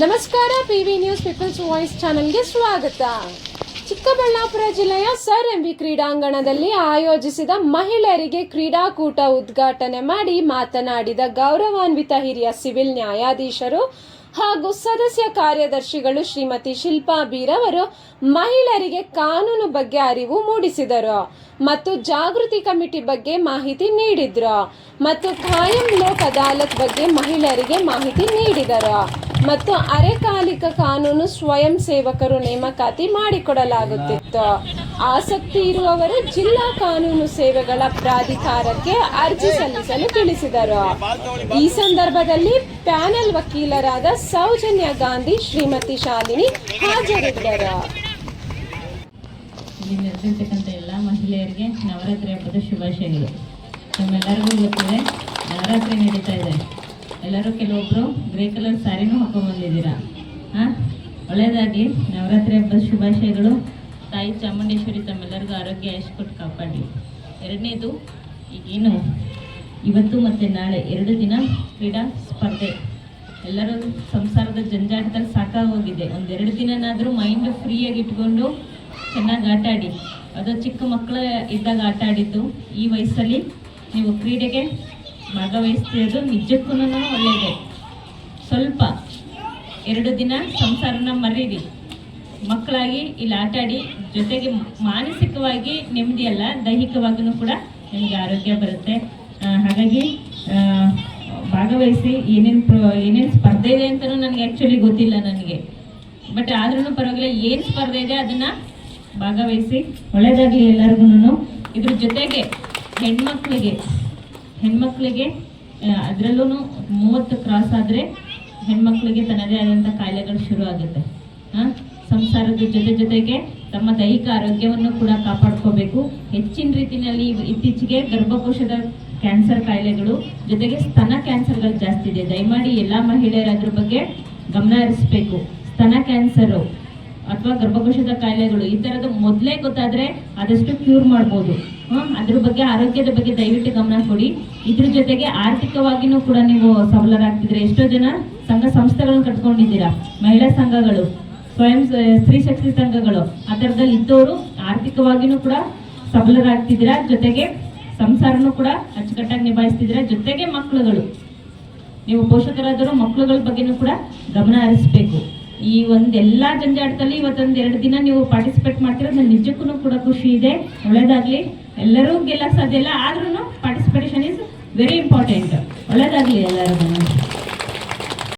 ನಮಸ್ಕಾರ PV news people's voice ಚಾನಲ್ಗೆ ಸ್ವಾಗತ. ಚಿಕ್ಕಬಳ್ಳಾಪುರ ಜಿಲ್ಲೆಯ ಸರ್ ಎಂಬಿ ಕ್ರೀಡಾಂಗಣದಲ್ಲಿ ಆಯೋಜಿಸಿದ ಮಹಿಳೆಯರಿಗೆ ಕ್ರೀಡಾಕೂಟ ಉದ್ಘಾಟನೆ ಮಾಡಿ ಮಾತನಾಡಿದ ಗೌರವಾನ್ವಿತ ಹಿರಿಯ ಸಿವಿಲ್ ನ್ಯಾಯಾಧೀಶರು ಹಾಗೂ ಸದಸ್ಯ ಕಾರ್ಯದರ್ಶಿಗಳು ಶ್ರೀಮತಿ ಶಿಲ್ಪಾ ಬೀರವರು ಮಹಿಳೆಯರಿಗೆ ಕಾನೂನು ಬಗ್ಗೆ ಅರಿವು ಮೂಡಿಸಿದರು ಮತ್ತು ಜಾಗೃತಿ ಕಮಿಟಿ ಬಗ್ಗೆ ಮಾಹಿತಿ ನೀಡಿದ್ರು ಮತ್ತು ಖಾಯಂ ಲೋಕ್ ಅದಾಲತ್ ಬಗ್ಗೆ ಮಹಿಳೆಯರಿಗೆ ಮಾಹಿತಿ ನೀಡಿದರು. ಮತ್ತು ಅರೆಕಾಲಿಕ ಕಾನೂನು ಸ್ವಯಂ ಸೇವಕರು ನೇಮಕಾತಿ ಮಾಡಿಕೊಡಲಾಗುತ್ತಿತ್ತು. ಆಸಕ್ತಿ ಇರುವವರು ಜಿಲ್ಲಾ ಕಾನೂನು ಸೇವೆಗಳ ಪ್ರಾಧಿಕಾರಕ್ಕೆ ಅರ್ಜಿ ಸಲ್ಲಿಸಲು ತಿಳಿಸಿದರು. ಈ ಸಂದರ್ಭದಲ್ಲಿ ಪ್ಯಾನೆಲ್ ವಕೀಲರಾದ ಸೌಜನ್ಯ ಗಾಂಧಿ, ಶ್ರೀಮತಿ ಶಾಲಿನಿ ಹಾಜರಿದ್ದರು. ಮಹಿಳೆಯರಿಗೆ ನವರಾತ್ರಿ ಹಬ್ಬದ ಶುಭಾಶಯಗಳು. ನಮ್ಮೆಲ್ಲರಿಗೂ ಗೊತ್ತಿದೆ, ನವರಾತ್ರಿ ನಡೀತಾ ಇದೆ. ಎಲ್ಲರೂ ಕೆಲವೊಬ್ಬರು ಗ್ರೇ ಕಲರ್ ಸ್ಯಾರಿನೂ ಹಾಕೊಂಡ್ಬಂದಿದ್ದೀರಾ ಹಾಂ? ಒಳ್ಳೆಯದಾಗಿ ನವರಾತ್ರಿ ಹಬ್ಬದ ಶುಭಾಶಯಗಳು. ತಾಯಿ ಚಾಮುಂಡೇಶ್ವರಿ ತಮ್ಮೆಲ್ಲರಿಗೂ ಆರೋಗ್ಯ ಯಶ್ ಕೊಟ್ಟು ಕಾಪಾಡಿ. ಎರಡನೇದು ಈಗೇನು ಇವತ್ತು ಮತ್ತು ನಾಳೆ ಎರಡು ದಿನ ಕ್ರೀಡಾ ಸ್ಪರ್ಧೆ. ಎಲ್ಲರೂ ಸಂಸಾರದ ಜಂಜಾಟದಲ್ಲಿ ಸಾಕಾಗೋಗಿದೆ. ಒಂದೆರಡು ದಿನನಾದರೂ ಮೈಂಡ್ ಫ್ರೀಯಾಗಿ ಇಟ್ಕೊಂಡು ಚೆನ್ನಾಗಿ ಆಟ ಆಡಿ ಅದು ಚಿಕ್ಕ ಮಕ್ಕಳ ಇದ್ದಾಗ ಆಟ ಆಡಿದ್ದು ಈ ವಯಸ್ಸಲ್ಲಿ ನೀವು ಕ್ರೀಡೆಗೆ ಭಾಗವಹಿಸ್ತಿರೋದು ನಿಜಕ್ಕೂ ಒಳ್ಳೆಯದೇ ಸ್ವಲ್ಪ, ಎರಡು ದಿನ ಸಂಸಾರನ ಮರೀರಿ. ಮಕ್ಕಳಾಗಿ ಇಲ್ಲಿ ಆಟಾಡಿ, ಜೊತೆಗೆ ಮಾನಸಿಕವಾಗಿ ನೆಮ್ಮದಿ ಅಲ್ಲ ದೈಹಿಕವಾಗಿಯೂ ಕೂಡ ನಿಮಗೆ ಆರೋಗ್ಯ ಬರುತ್ತೆ. ಹಾಗಾಗಿ ಭಾಗವಹಿಸಿ, ಏನೇನು ಪ್ರ, ಏನೇನು ಸ್ಪರ್ಧೆ ಇದೆ ಅಂತಲೂ ನನಗೆ ಆ್ಯಕ್ಚುಲಿ ಗೊತ್ತಿಲ್ಲ ನನಗೆ. ಬಟ್ ಆದ್ರೂ ಪರವಾಗಿಲ್ಲ, ಏನು ಸ್ಪರ್ಧೆ ಇದೆ ಅದನ್ನು ಭಾಗವಹಿಸಿ. ಒಳ್ಳೆಯದಾಗಲಿ ಎಲ್ಲರಿಗೂ ಇದ್ರ ಜೊತೆಗೆ ಹೆಣ್ಮಕ್ಳಿಗೆ ಹೆಣ್ಮಕ್ಳಿಗೆ ಅದರಲ್ಲೂ ಮೂವತ್ತು ಕ್ರಾಸ್ ಆದರೆ ಹೆಣ್ಮಕ್ಳಿಗೆ ತನ್ನದೇ ಆದಂಥ ಕಾಯಿಲೆಗಳು ಶುರು ಆಗುತ್ತೆ. ಸಂಸಾರದ ಜೊತೆ ಜೊತೆಗೆ ತಮ್ಮ ದೈಹಿಕ ಆರೋಗ್ಯವನ್ನು ಕೂಡ ಕಾಪಾಡ್ಕೋಬೇಕು. ಹೆಚ್ಚಿನ ರೀತಿಯಲ್ಲಿ ಇತ್ತೀಚೆಗೆ ಗರ್ಭಕೋಶದ ಕ್ಯಾನ್ಸರ್ ಕಾಯಿಲೆಗಳು, ಜೊತೆಗೆ ಸ್ತನ ಕ್ಯಾನ್ಸರ್ಗಳು ಜಾಸ್ತಿ ಇದೆ. ದಯಮಾಡಿ ಎಲ್ಲ ಮಹಿಳೆಯರ ಅದ್ರ ಬಗ್ಗೆ ಗಮನ ಹರಿಸ್ಬೇಕು. ಸ್ತನ ಕ್ಯಾನ್ಸರು ಅಥವಾ ಗರ್ಭಕೋಶದ ಕಾಯಿಲೆಗಳು, ಈ ಥರದ ಮೊದಲೇ ಗೊತ್ತಾದ್ರೆ ಆದಷ್ಟು ಕ್ಯೂರ್ ಮಾಡ್ಬೋದು? ಅದ್ರ ಬಗ್ಗೆ ಆರೋಗ್ಯದ ಬಗ್ಗೆ ದಯವಿಟ್ಟು ಗಮನ ಕೊಡಿ. ಇದ್ರ ಜೊತೆಗೆ ಆರ್ಥಿಕವಾಗಿನೂ ಕೂಡ ನೀವು ಸಬಲರಾಗ್ತಿದ್ರೆ ಎಷ್ಟೋ ಜನ ಸಂಘ ಸಂಸ್ಥೆಗಳನ್ನು ಕಟ್ಕೊಂಡಿದ್ದೀರಾ? ಮಹಿಳಾ ಸಂಘಗಳು, ಸ್ವಯಂ ಸ್ತ್ರೀ ಶಕ್ತಿ ಸಂಘಗಳು, ಆ ಥರದಲ್ಲಿ ಇದ್ದವರು ಆರ್ಥಿಕವಾಗಿನೂ ಕೂಡ ಸಬಲರಾಗ್ತಿದ್ದೀರಾ? ಜೊತೆಗೆ ಸಂಸಾರನೂ ಕೂಡ ಅಚ್ಚುಕಟ್ಟಾಗಿ ನಿಭಾಯಿಸ್ತಿದ್ದೀರಾ? ಜೊತೆಗೆ ಮಕ್ಕಳುಗಳು. ನೀವು ಪೋಷಕರಾದರೂ ಮಕ್ಕಳುಗಳ ಬಗ್ಗೆನೂ ಕೂಡ ಗಮನ ಹರಿಸ್ಬೇಕು. ಈ ಒಂದೆಲ್ಲ ಜಂಜಾಟದಲ್ಲಿ ಇವತ್ತೊಂದು ಎರಡು ದಿನ ನೀವು ಪಾರ್ಟಿಸಿಪೇಟ್ ಮಾಡ್ತಿರೋದು ನನ್ನ ನಿಜಕ್ಕೂ ಕೂಡ ಖುಷಿ ಇದೆ. ಒಳ್ಳೇದಾಗ್ಲಿ. ಎಲ್ಲರೂ ಗೆಲ್ಲ ಸಾಧ್ಯ ಇಲ್ಲ ಆದ್ರೂ ಪಾರ್ಟಿಸಿಪೇಷನ್ ಇಸ್ ವೆರಿ ಇಂಪಾರ್ಟೆಂಟ್ ಒಳ್ಳೇದಾಗ್ಲಿ ಎಲ್ಲರಿಗೂ